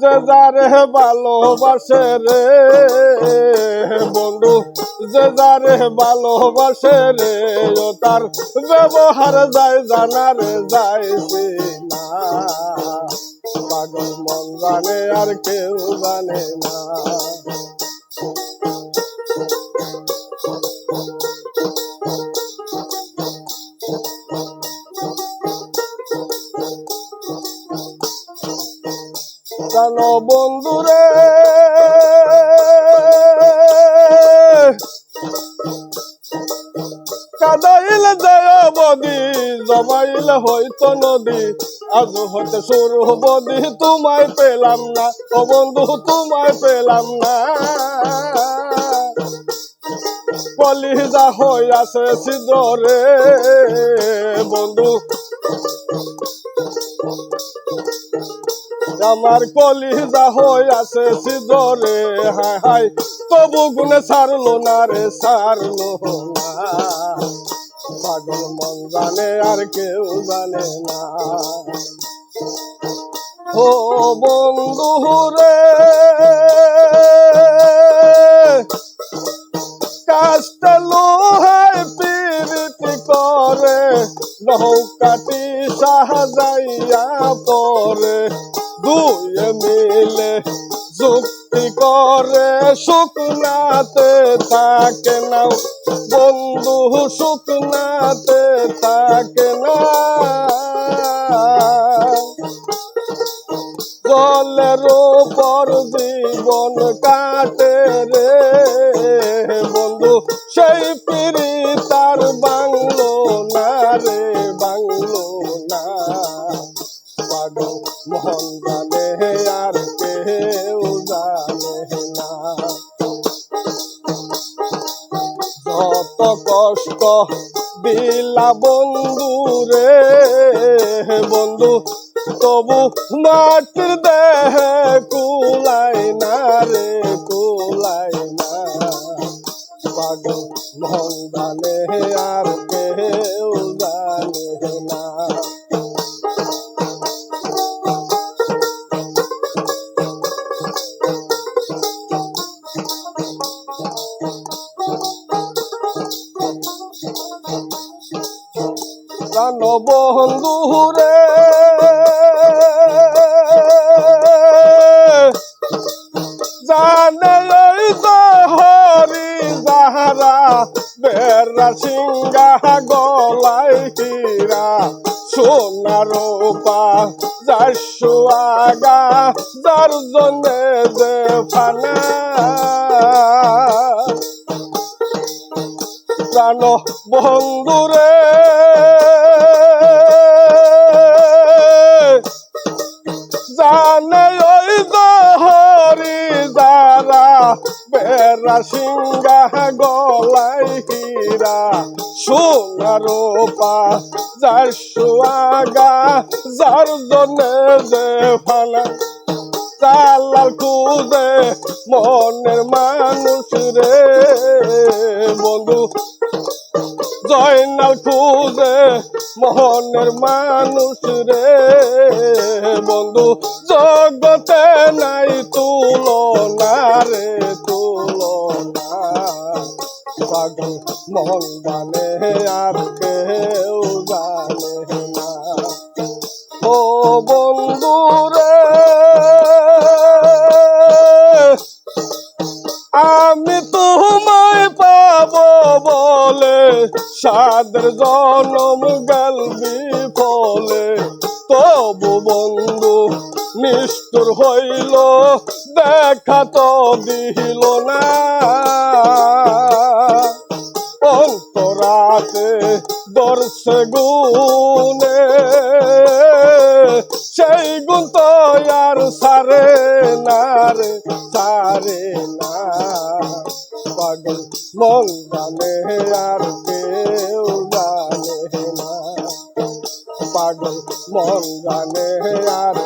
যে যারে ভালোবাসে রে, বন্ধু, যে যারে ভালোবাসে রে, ও তার ব্যবহার যায়, জানার যাইছে না পাগল মন জানে আর কেউ জানে না। জানো বন্ধুরে? কাদাইল যায় বদি, জমাইল হয়তো নদী। আজ হতে শুরু বদি, তোমায় পেলাম না। ও বন্ধু, তোমায় পেলাম না। কলিজা হই আছে সিদ্ধরে বন্ধু। আমার কলিজা হই আছে সিদ্ধরে হায় হায়, তবু গুনে সারলো না রে, সারলো পাগল মন জানে আর কেউ জানে না। ও বন্ধু রে কাষ্ট লোহায় পিরিতি করে। নৌকাটি সাহাযাইয়া পরে দুয়ে মিলে যুক্তি করে শুকনাতে থাকে না বন্ধু শুকনাতে থাকে না জলের উপর জীবন কাটে রে। বন্ধু, সেই পিড়ি তার বাংলো না রে বাংলো না পাগল মোহন কষ্ট বিলা বন্ধু রে। বন্ধু তবু মাটির দেহে বন্ধু রে এই হরি যাহারা, বেড়া সিংহা গলাই হীরা। সোনা রূপা যাইশো আগা যার যে জানো বন্ধুরে। সিংহা গলাই হীরা সোনা রূপা যার সুয়াগা, যার জন্যে যে ফানা চালাল খুঁজে মনের মানুষ রে বন্ধু। জয়নাল খুঁজে মোহনের মানুষ রে বন্ধু। জগতে নাই তুলনা পাগল মোহন জানে আর কেউ জানে ও বন্ধু রে আমি তোমায় পাবো বলে সাদের জনম গেলবি ফলে তবু বন্ধু, নিষ্ঠুর হইল, দেখা তো দিল না। দর্শে গুনে সেই গুণ তো আর সারে না রে, সারে না। পাগল মন জানে আর কেউ জানে না। পাগল মন জানে আর